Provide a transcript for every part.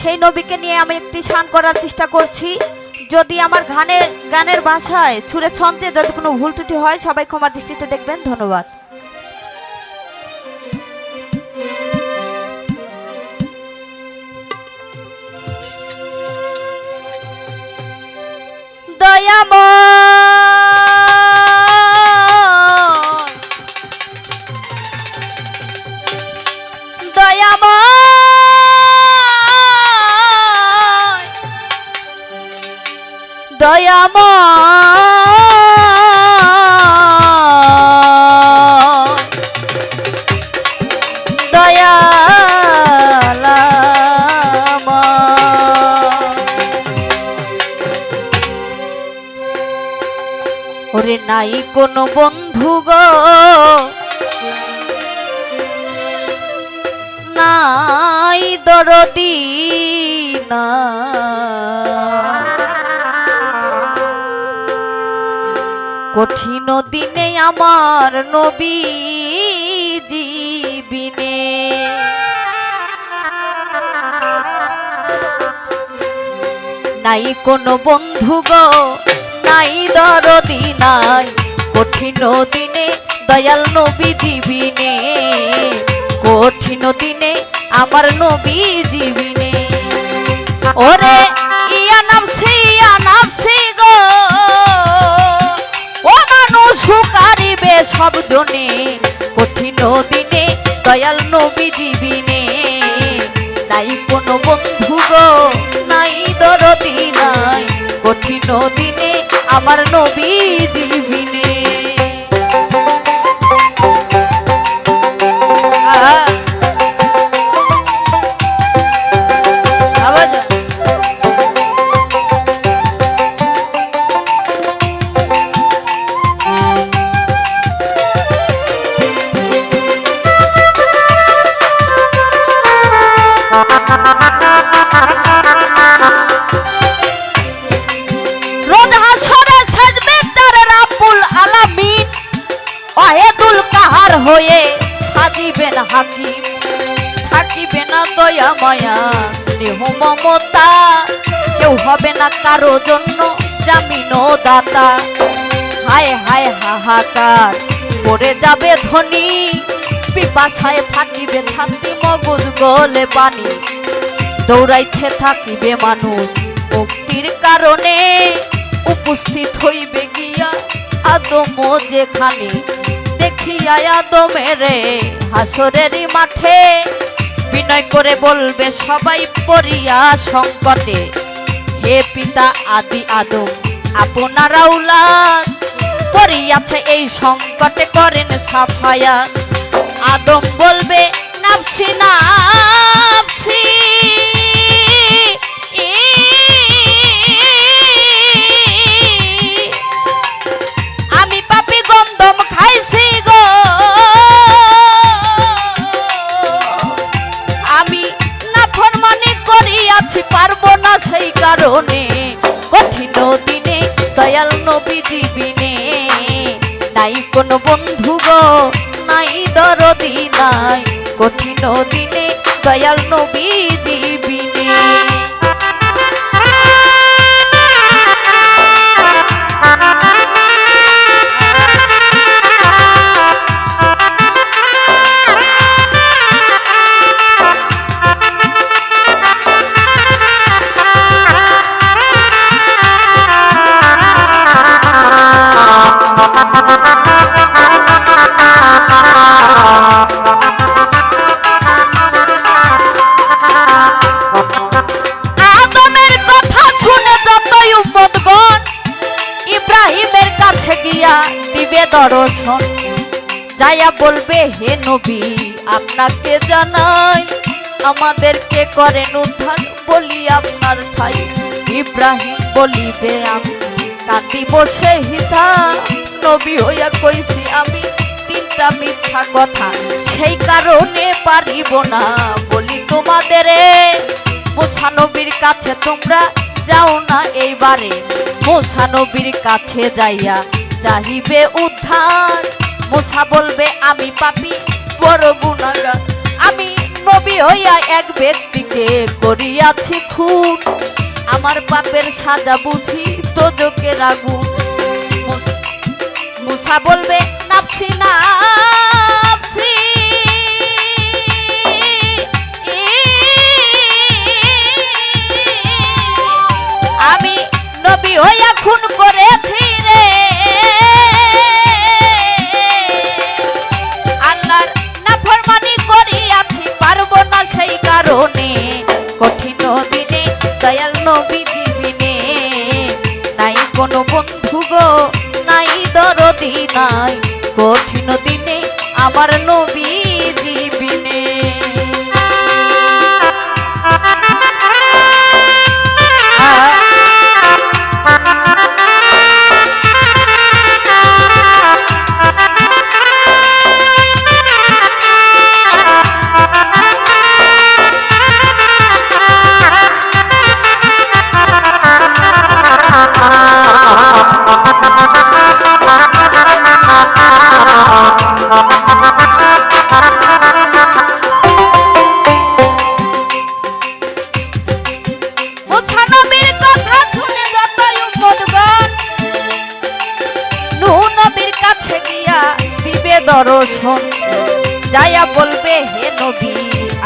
সেই নবীকে নিয়ে আমি একটি শান করার চেষ্টা করছি। যদি আমার গানের গানের ভাষায় ছুঁড়ে ছন্দে যদি কোনো ভুল ত্রুটি হয়, সবাই ক্ষমার দৃষ্টিতে দেখবেন। ধন্যবাদ। দয়াময় নাই কোনো বন্ধু গো। নাই দরদি না কঠিন দিনে আমার নবী জীবিনে। নাই কোনো বন্ধু গো, নাই দরদি, নাই। কঠিন দিনে দয়াল নবী জীবিনে কঠিন দিনে আমার নবী দিবিনে ওরে ইয়া নামসি ইয়া নামসি গো, ও মানুষ হুকারিবে সব জনে। কঠিন দিনে দয়াল নবী জীবিনে, নাই কোনো বন্ধু গো, নাই দরদি নাই। কঠিন দিনে আমার নবী জীবিনে। সাজিবেন হাকিম থাকিবে না দয়া মায়া, স্নেহ মমতা। কেউ হবে না কারও জন্য জামিন দাতা। হায় হায় হাহাকার, পড়ে যাবে ধনী। পিপাসায় ফাটিবে ছাতি, মগজ, গলে পানি। দৌড়াইতে থাকিবে মানুষ মুক্তির কারণে। উপস্থিত হইবে গিয়া আদম যেখানে দেখিয়া আদমের হাসরেরই মাঠে। বিনয় করে বলবে, সবাই পড়িয়া সংকটে। হে পিতা আদি আদম, আপনারা উলাদ পড়িয়াছে এই সংকটে, করেন সাফায়া আদম বলবে, নাফসি নাফসি। জীবিনে নাই। কোনো বন্ধু গো নাই দরদি নাই। কঠিন দিনে দয়াল নবী জীবিনে দর্শন যাইয়া বলবে, হে নবী, আপনাকে জানাই, আমাদেরকে করেন উদ্ধার বলি আপনার ঠাই। ইব্রাহিম বলিবে, আমি কাঁদি বসে হিতা। নবী হইয়া কইছি, আমি তিনটা মিথ্যা কথা, সেই কারণে পারিব না। বলি, তোমাদের মুসানবীর কাছে তোমরা যাও না এইবারে। মুসানবীর কাছে যাইয়া চাহিবে উদ্ধার। মোসা বলবে, আমি পাপি, বড় গুণাগার। আমি নবী হইয়া এক ব্যক্তিকে করিয়াছি খুন। আমার পাপের সাজা বুঝি তো আগুন। মুস- বলবে নাপসি নাপসি কারণে কঠিন দিনে, দয়াল নবী জীবিনে। নাই কোনো বন্ধু গো, নাই দরদি নাই। কঠিন দিনে আমার নবী দর্শন। যায়া বলবে, হে নবী,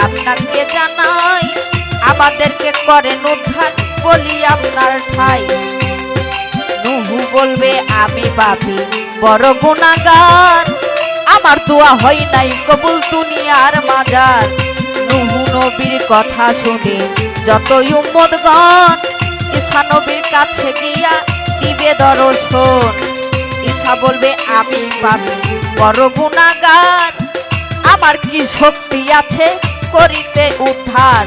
আপনাকে জানাই, আমাদেরকে করেন উদ্ধার বলি আপনার ঠাই। নুহু বলবে, আমি পাপি, বড় গুণাগার আমার দোয়া হয় নাই কবুল দুনিয়ার মাজার। নুহু নবীর কথা শুনে যতই উম্মদগণ ঈসা নবীর কাছে গিয়া দিবে দর্শন ঈসা বলবে, আমি পাপি বড় গুণাগার। আমার কি শক্তি আছে করিতে উদ্ধার?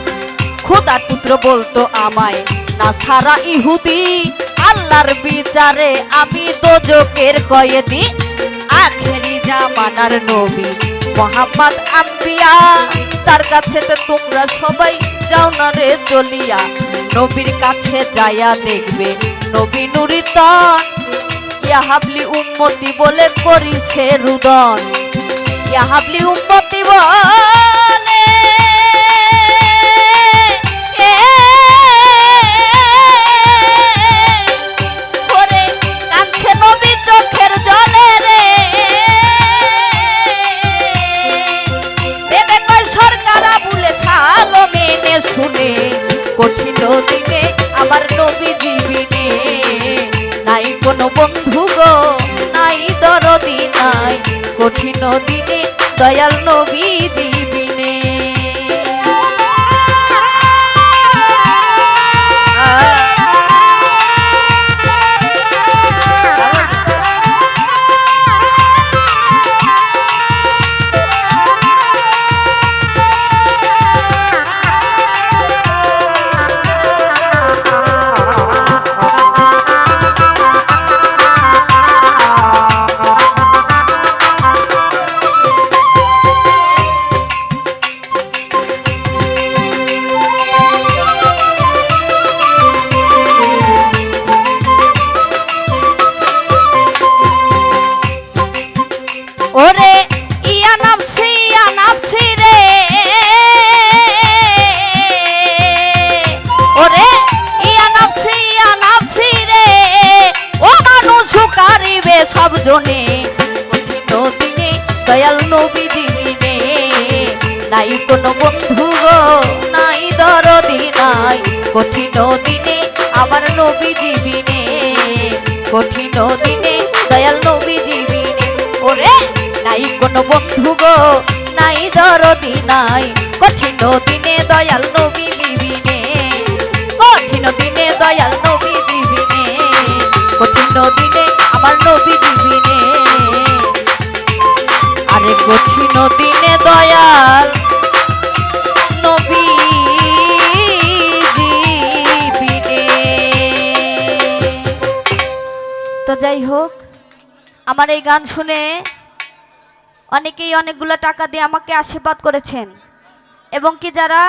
খোদার পুত্র বলতো আমায়, না সারা ইহুদি, আল্লাহর বিচারে আমি দোজকের কয়েদি, আখেরি জামানার নবী। মোহাম্মদ আম্বিয়া, তার কাছে তো তোমরা সবাই যাও না রে চলিয়া নবীর কাছে যায়া দেখবে, নবী নুরিতন ইয়াহাবলি উন্মতি বলে করিছে রুদন। ইয়াহাবলি উন্মতি বলে দয়াল নবী সব জনে। দিনে দয়াল নবী দিনে নাই কোনো বন্ধু গো, নাই দরদি নাই। কঠিন দিনে আমার নবী জীবিনে কঠিন দিনে দয়াল নবী জীবিনে ওরে, নাই কোনো বন্ধু গো, নাই দরদি নাই। কঠিন দিনে দয়াল নবী জীবিনে কঠিন দিনে দয়াল নবী জীবিনে কঠিন দিনে আমার নবী জীবিনে আরে কঠিন দিনে দয়াল নবী তো যাই হোক, আমার এই গান শুনে অনেকেই অনেকগুলো টাকা দিয়ে আমাকে আশীর্বাদ করেছেন। এবং কি যারা